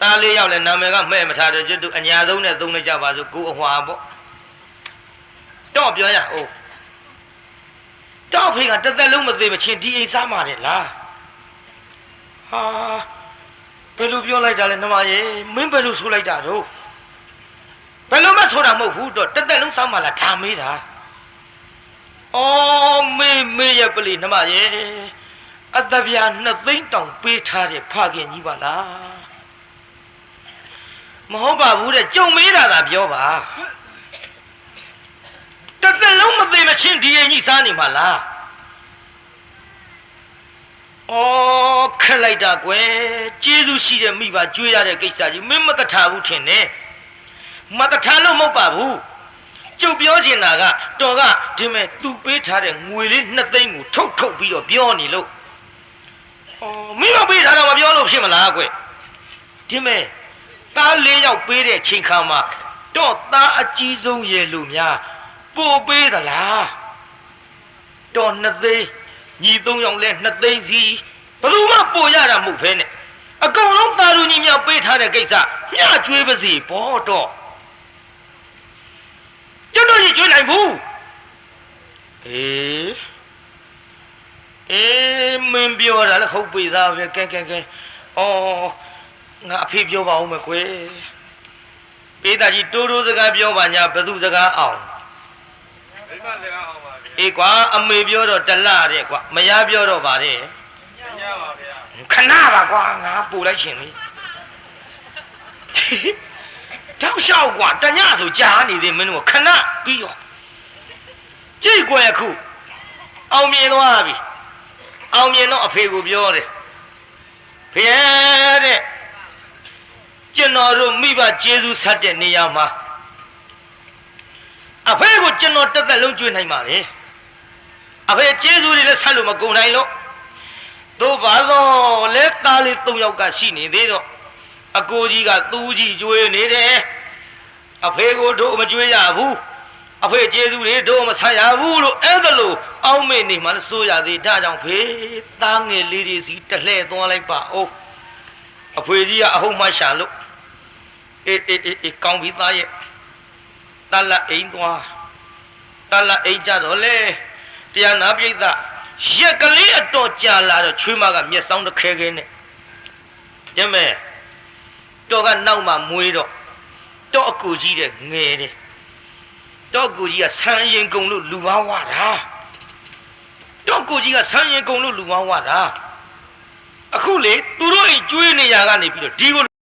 သားလေးယောက်လည်းနာမည်ကမဲ့မထားတော့ကျွတ်သူအညာဆုံးနဲ့သုံးနေကြပါစို့ကိုအဟွာပေါ့တော့ပြောရအောင်တော့ဖေကတစ်သက်လုံးမသေးမချင်းဒီအိမ်စားမှာတယ်လားဟာဘယ်လိုပြောလိုက်တာလဲနှမရေမင်းဘယ်လိုဆိုလိုက်တာတော့ဘယ်လိုမှဆိုတာမဟုတ်ဘူးတော့တစ်သက်လုံးစားမှာလားဒါမေးတာအော်မေးမေးရပလီနှမရေအတဗျာနှစ်သိန်းတောင်ပေးထားတဲ့ဖခင်ကြီးပါလား မဟုတ်ပါဘူးတဲ့ကြုံမေးတာသာပြောပါတစ်သက်လုံးမသေးမချင်းဒီအိမ်ကြီးစားနေမှာလား။အော်ခက်လိုက်တာကွယ်။ကျေးဇူးရှိတဲ့မိဘကြွေးရတဲ့ကိစ္စကြီးမင်းမတထားဘူးထင်တယ်။မတထားလို့မဟုတ်ပါဘူး။ကျုပ်ပြောချင်တာကတော်ကဒီမဲ့သူပေးထားတဲ့ငွေလေးနှစ်သိန်းကိုထုတ်ထုတ်ပြီးတော့ပြောနေလို့။အော်မင်းမပေးထားတော့မပြောလို့ဖြစ်မလားကွယ်။ဒီမဲ့ သားလေးယောက်ပေးတဲ့ချိန်ခါမှာတော့သားအကြီးဆုံးရဲ့လူများပို့ပေးသလား။တော်နှစ်သိန်းညီသုံးယောက်လဲနှစ်သိန်းစီဘယ်သူမှပို့ရတာမဟုတ်ဖဲနဲ့အကောင်လုံးတာလူညီမြောက်ပေးထားတဲ့ကိစ္စမျှကျွေးပါစီဘောတော့ကျွတ်တော့ရကျွေးနိုင်ဘူးအေးအေးမင်းပြောတာလည်းဟုတ်ပြီသားပဲကဲကဲကဲဩ ငါအဖေပြောပါဦးမယ်ကွယ်ပေးတာကြီးတိုးတိုးစကားပြောပါညာဘယ်သူစကားအောင်မိမစကားအောင်ပါဗျာအေးကွာအမေပြောတော့တလတဲ့ကွာမရပြောတော့ပါတဲ့ညပါဗျာခဏပါကွာငါပူလိုက်ရှင်လေတောက်လျှောက်ကွာတညဆိုကြားနေသေးမင်းတို့ခဏပြီးရောကြည့်ကွယ်အခုအောင်မြင်သွားပြီအောင်မြင်တော့အဖေကိုပြောတယ်ဖေတဲ့ ကျွန်တော်တို့မိဘကျေးဇူးဆက်တဲ့နေရာမှာအဖေကိုကျွန်တော်တက်တက်လုံးကျွေးနိုင်ပါလေအဖေကျေးဇူးတွေလည်းဆက်လို့မကုန်နိုင်လို့တို့ဘာလို့လဲသားလေး၃ယောက်ကရှိနေသေးတော့အကိုကြီးကသူ့ကြီးကျွေးနေတယ်အဖေကိုတို့မကျွေးရဘူးအဖေကျေးဇူးတွေတို့မဆရဘူးလို့အဲ့ဒါလို့အောင်းမေနေမှလည်းစိုးရသေးဒါကြောင့်ဖေသားငယ်လေးတွေစီတလှဲ့သွားလိုက်ပါဦးအဖေကြီးကအဟုတ်မှရှာလို့ အေးအေးအေးအေးကောင်းပြီသားရဲ့တလအိမ်သွားတလအိမ်ကြတော့လေတရားနာပြိဿရက်ကလေးအတော်ကြာလာတော့ချွေးမကမျက်စောင်းတစ်ခဲခဲနဲ့ကျမဲတော်ကနောက်မှမွေးတော့တော့အကူကြီးတဲ့ငယ်တယ်တော့အကူကြီးကဆန်းရင်ကုံလို့လူမဝတာတော့အကူကြီးကဆန်းရင်ကုံလို့လူမဝတာအခုလေသူတို့အိမ်ကျွေးနေရကနေပြီးတော့ဒီကို